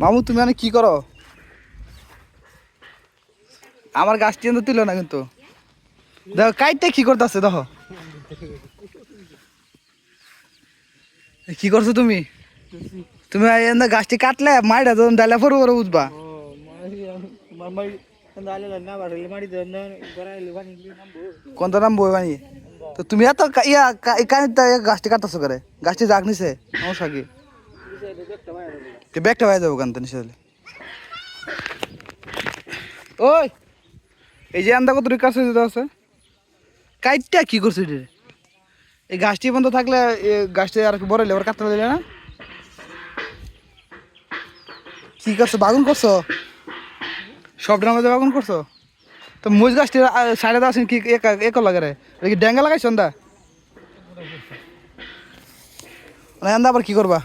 মামু তুমি মানে কি করো? আমার গাছটি কিন্তু তুলো না কিন্তু। দেখো কাইটটা কি করতেছে দেখো। কি করছ তুমি? তুমি গাছটি কাটলে মাইটা যখন ডাইলা ফরু করে বুঝবা কোনটা নাম বই বানি তো তুমি এত ইয়া গাছটি কাটতেছো করে গাছটি জাগ নিছে সমস্যা কি? তে ব্যাগটা বাইরে যাব কানতে নিচে হলে ওই, এই যে আন্দা কত কাছে যেতে আছে? কাইটটা কি করছ এটা এই গাছটি বন্ধ থাকলে গাছটি আর কি বড় লেবার কাটতে দিলে না? কি করছ, বাগুন করছ? সব মধ্যে বাগুন করছ? তো মুজ গাছটি সাইডে আসেন কি এক- লাগে রে। কি ড্যাঙ্গা লাগাইছো আন্দা? আন্দা আবার কি করবা?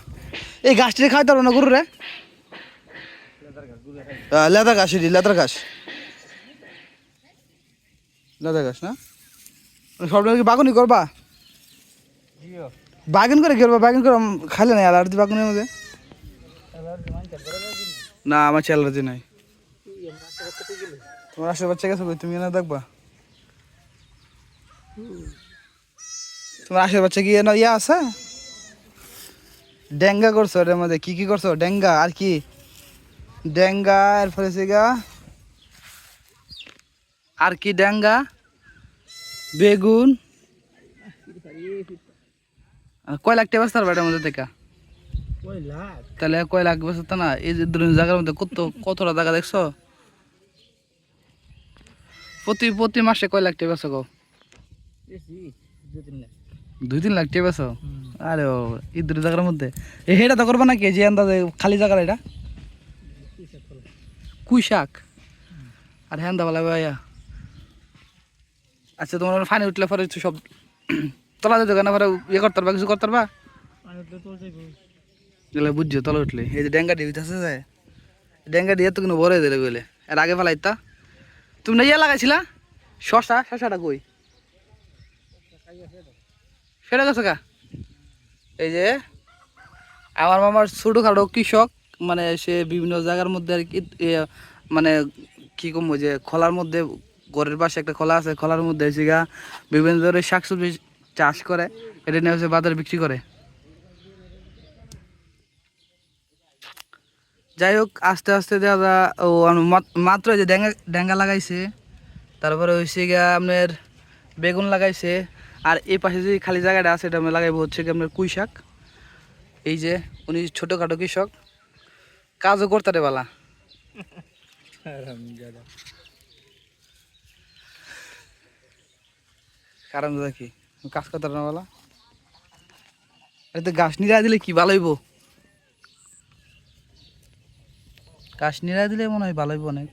এই গাছটি খাইতে পারব না গরু রে লেদার ঘাস এটি, লেদার ঘাস। লেদার ঘাস না? সব কি বাগুনি করবা? বাগান করে করবা? বাগান করে খাইলে না অ্যালার্জি বাগুনের মধ্যে? না, আমার অ্যালার্জি নাই। তোমার আসলে বাচ্চা গেছে তুমি না দেখবা। তোমার আসলে বাচ্চা কি ইয়া আছে? ডেঙ্গা করছ এটার মধ্যে কি কি করছ? ডেঙ্গা আর কি? ডেঙ্গা এরপরে সিগা আর কি ডেঙ্গা? বেগুন। কয় লাখ টাকা পারবে এটার মধ্যে থেকে? তাহলে কয় লাখ বেচতে না এই যে ধরুন জায়গার মধ্যে কত কতটা জায়গা দেখছ? প্রতি প্রতি মাসে কয় লাখ টাকা বেচো গো? দুই তিন লাখ টাকা আরে ও ইদুর জায়গার মধ্যে। এটা তো করবে নাকি? যে আন্দাজে খালি জায়গা এটা? কুই শাক। আর হ্যাঁ দাবা লাগবে ভাইয়া। আচ্ছা তোমার ফানি উঠলে পরে সব তলা যেতে কেন পরে ইয়ে করতে পারবা কিছু করতে পারবা? বুঝছ তলা উঠলে। এই যে ডেঙ্গা দিয়ে আছে যায় ডেঙ্গা দিয়ে তো কোনো বড় দিলে গেলে এর আগে ফেলাইতা তুমি না ইয়ে লাগাইছিলা? শশা? শশাটা কই? সেটা গেছে কা এই যে, আমার মামার ছোটোখাটো কৃষক মানে সে বিভিন্ন জায়গার মধ্যে আর কি মানে কি কমবো যে, খোলার মধ্যে, ঘরের পাশে একটা খোলা আছে, খোলার মধ্যে হচ্ছে গা, বিভিন্ন ধরনের শাকসবজি চাষ করে, এটা নিয়ে হচ্ছে বাজারে বিক্রি করে। যাই হোক, আস্তে আস্তে যা, ও মাত্র যে ড্যাঙ্গা ড্যাঙ্গা লাগাইছে, তারপরে হচ্ছে গিয়া আপনার বেগুন লাগাইছে আর এই পাশে যে খালি জায়গাটা আছে, এটা আমি লাগাইবো হচ্ছে কি আপনার কুই শাক। এই যে, উনি ছোটোখাটো কৃষক। কাজও করতে বালা। কারণ কি, কাজ করতে না বলা। তো গাছ নিরা দিলে কি ভালো হইব? গাছ নিরা দিলে মনে হয় ভালো হইব অনেক।